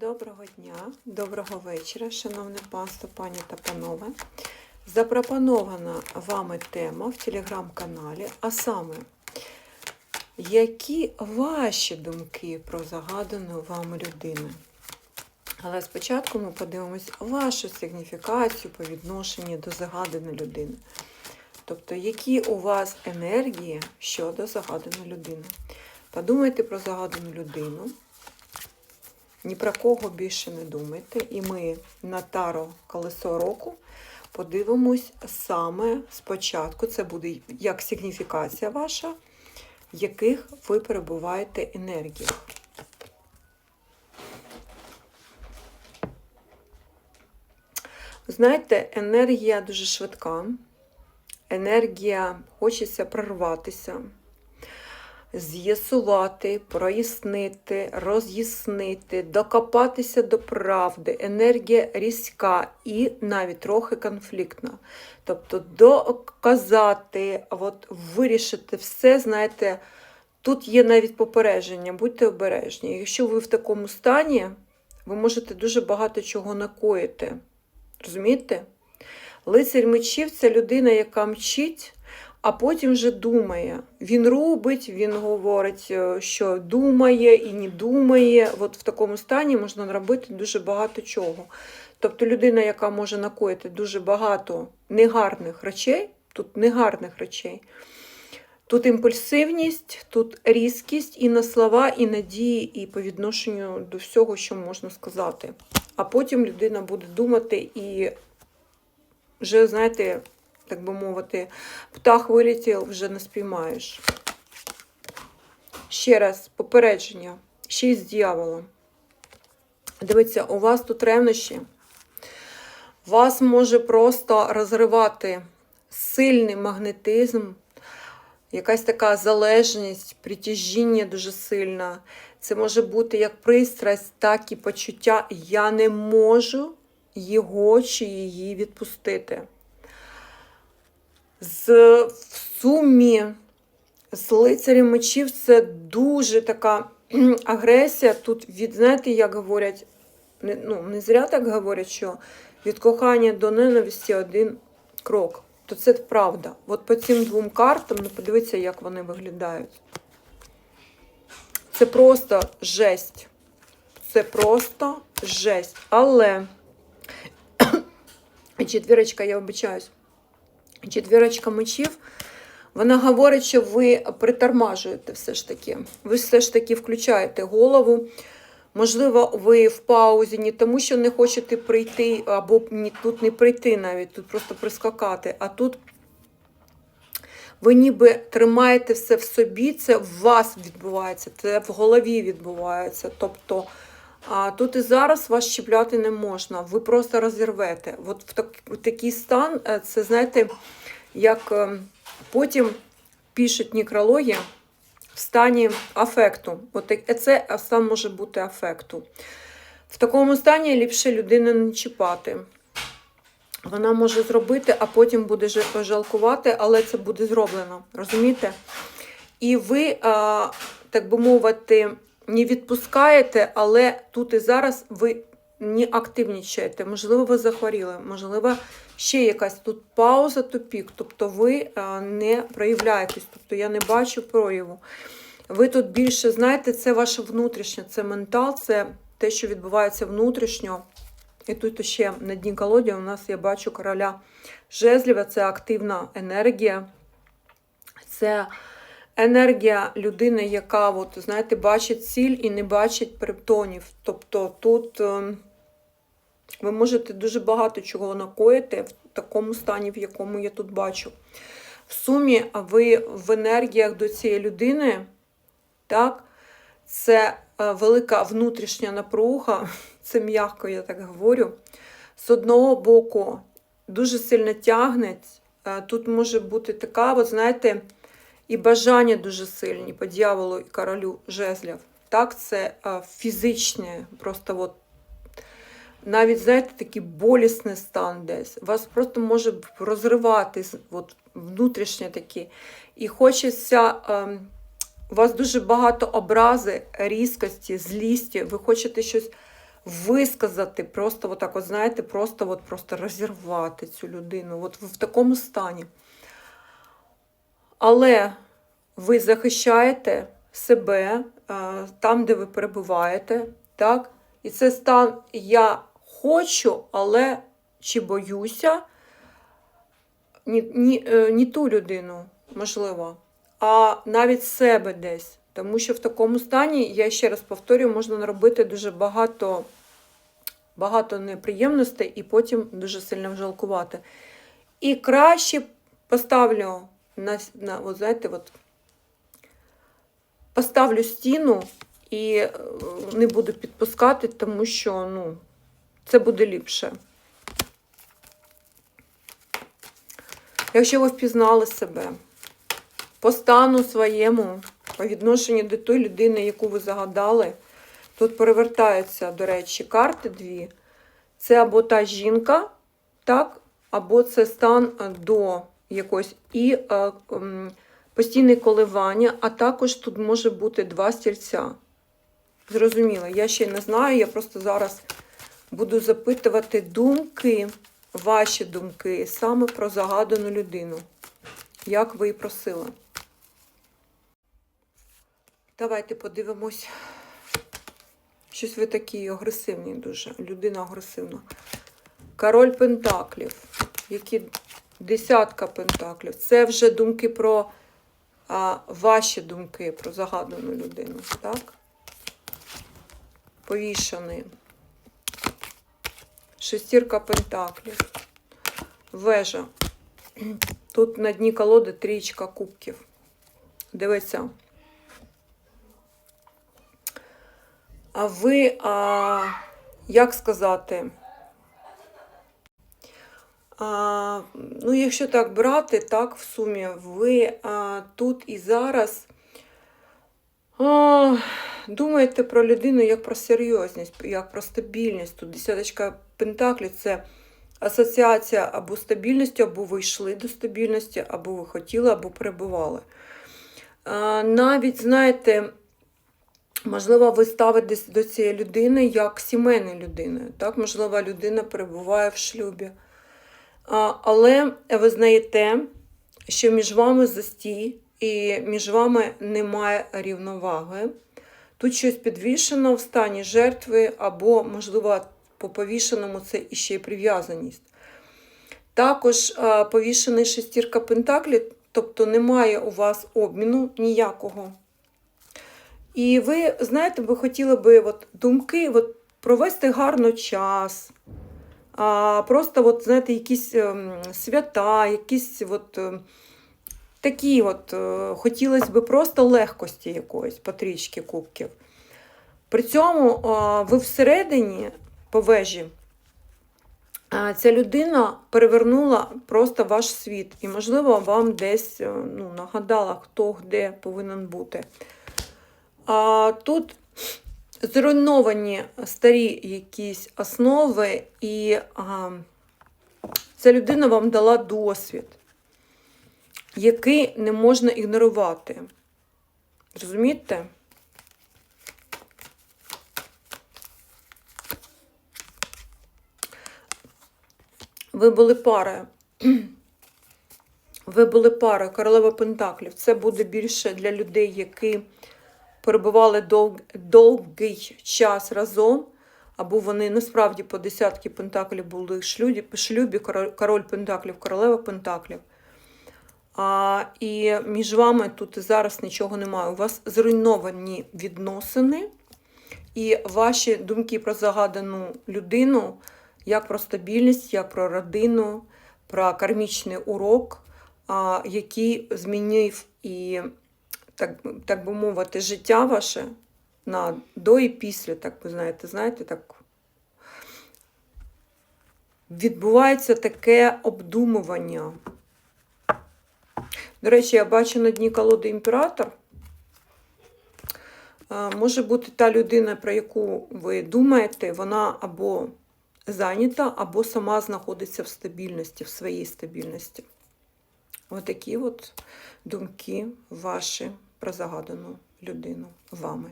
Доброго дня, доброго вечора, шановне панство, пані та панове. Запропонована вами тема в телеграм-каналі, а саме, які ваші думки про загадану вам людину? Але спочатку ми подивимось вашу сигніфікацію по відношенню до загаданої людини. Тобто, які у вас енергії щодо загаданої людини. Подумайте про загадану людину. Ні про кого більше не думайте. І ми на таро колесо року подивимось саме спочатку. Це буде як сигніфікація ваша, в яких ви перебуваєте енергіях. Знаєте, енергія дуже швидка. Енергія хочеться прорватися з'ясувати, прояснити, роз'яснити, докопатися до правди. Енергія різка і навіть трохи конфліктна. Тобто доказати, от, вирішити все, знаєте, тут є навіть попередження, будьте обережні. Якщо ви в такому стані, ви можете дуже багато чого накоїти. Розумієте? Лицар мечів це людина, яка мчить а потім вже думає. Він робить, він говорить, е, що думає і не думає. От в такому стані можна робити дуже багато чого. Тобто людина, яка може накоїти дуже багато негарних речей, тут негарних речей. Тут імпульсивність, тут різкість і на слова, і на дії, і по відношенню до всього, що можна сказати. А потім людина буде думати і вже, знаєте, так би мовити, птах вилетів, вже не спіймаєш. Ще раз, попередження. Шість дьявола. Дивіться, у вас тут ревнощі. Вас може просто розривати сильний магнетизм, якась така залежність, притяжіння дуже сильна. Це може бути як пристрасть, так і почуття. Я не можу його чи її відпустити з в сумі з лицарем мечів це дуже така агресія. Тут від, знаєте, як говорять, не, ну, не зря так говорять, що від кохання до ненависті один крок. То це правда. От по цим двом картам, ну подивіться, як вони виглядають. Це просто жесть. Це просто жесть. Але четвірочка, я обичаюсь. Четвірочка мечів, вона говорить, що ви притормажуєте все ж таки. Ви все ж таки включаєте голову. Можливо, ви в паузі не тому, що не хочете прийти, або тут не прийти навіть, тут просто прискакати. А тут ви ніби тримаєте все в собі, це в вас відбувається, це в голові відбувається. Тобто а тут і зараз вас чіпляти не можна, ви просто розірвете. От в, так, в такий стан, е, це знаєте, як е, потім пишуть некрологія в стані афекту. От це стан може бути афекту. В такому стані ліпше людину не чіпати. Вона може зробити, а потім буде жалкувати, але це буде зроблено. Розумієте? І ви, е, так би мовити, не відпускаєте, але тут і зараз ви не активнічаєте. Можливо, ви захворіли, можливо, ще якась тут пауза, тупік, тобто ви не проявляєтесь, тобто я не бачу прояву. Ви тут більше, знаєте, це ваше внутрішнє, це ментал, це те, що відбувається внутрішньо. І тут ще на дні колоді у нас я бачу короля жезліва, це активна енергія. Це енергія людини, яка, от, знаєте, бачить ціль і не бачить перептонів. Тобто тут е, ви можете дуже багато чого накоїти в такому стані, в якому я тут бачу. В сумі, ви в енергіях до цієї людини, так, це е, велика внутрішня напруга, це м'яко, я так говорю. З одного боку, дуже сильно тягне. Е, тут може бути така, от знаєте, і бажання дуже сильні по дьяволу і королю жезлів. Так, це фізичне, просто от, навіть, знаєте, такий болісний стан десь. Вас просто може розривати от, внутрішнє таке. І хочеться, у вас дуже багато образи, різкості, злісті. Ви хочете щось висказати, просто отак, от, знаєте, просто, от, просто розірвати цю людину. От в такому стані. Але ви захищаєте себе е, там, де ви перебуваєте, так? І це стан я хочу, але чи боюся ні, ні, е, ні ту людину, можливо, а навіть себе десь. Тому що в такому стані, я ще раз повторюю, можна наробити дуже багато, багато неприємностей і потім дуже сильно жалкувати. І краще поставлю на, на от знаєте, от, поставлю стіну і е, не буду підпускати, тому що ну, це буде ліпше. Якщо ви впізнали себе по стану своєму, по відношенню до тої людини, яку ви загадали, тут перевертаються, до речі, карти дві. Це або та жінка, так, або це стан е, до якось і е, м, постійне коливання, а також тут може бути два стільця. Зрозуміло, я ще не знаю, я просто зараз буду запитувати думки, ваші думки саме про загадану людину. Як ви і просили. Давайте подивимось. Щось ви такі агресивні дуже. Людина агресивна. Король Пентаклів. Які десятка пентаклів. Це вже думки про а, ваші думки про загадану людину. Так? Повішаний. Шестірка пентаклів. Вежа. Тут на дні колоди трічка кубків. Дивіться. А ви, а, як сказати, а, ну, якщо так брати, так, в сумі, ви а, тут і зараз а, думаєте про людину як про серйозність, як про стабільність. Тут десяточка пентаклів це асоціація або стабільності, або ви йшли до стабільності, або ви хотіли, або перебували. А, навіть, знаєте, Можливо, ви ставитесь до цієї людини як сімейної людини. Так? Можливо, людина перебуває в шлюбі. Але ви знаєте, що між вами застій і між вами немає рівноваги. Тут щось підвішено в стані жертви, або, можливо, по повішеному це іще й прив'язаність. Також повішений шестірка пентаклів, тобто немає у вас обміну ніякого. І ви, знаєте, ви хотіли би от, думки от, провести гарно час, а, просто, от, знаєте, якісь ем, свята, якісь от, ем, такі от, е, хотілося б просто легкості якоїсь, потрічки кубків. При цьому ви всередині по вежі, ця людина перевернула просто ваш світ. І, можливо, вам десь е, ну, нагадала, хто де повинен бути. А тут зруйновані старі якісь основи, і а, ця людина вам дала досвід, який не можна ігнорувати. Розумієте? Ви були парою. Ви були парою королева Пентаклів. Це буде більше для людей, які перебували дов... довгий час разом, або вони насправді по десятки пентаклів були шлюбі, шлюбі король пентаклів, королева пентаклів. А, І між вами тут і зараз нічого немає. У вас зруйновані відносини, і ваші думки про загадану людину, як про стабільність, як про родину, про кармічний урок, а, який змінив і так так би мовити, життя ваше на до і після, так ви знаєте, знаєте, так відбувається таке обдумування. До речі, я бачу на дні колоди імператор. Може бути та людина, про яку ви думаєте, вона або зайнята, або сама знаходиться в стабільності, в своїй стабільності. Отакі от думки ваші про загадану людину вами.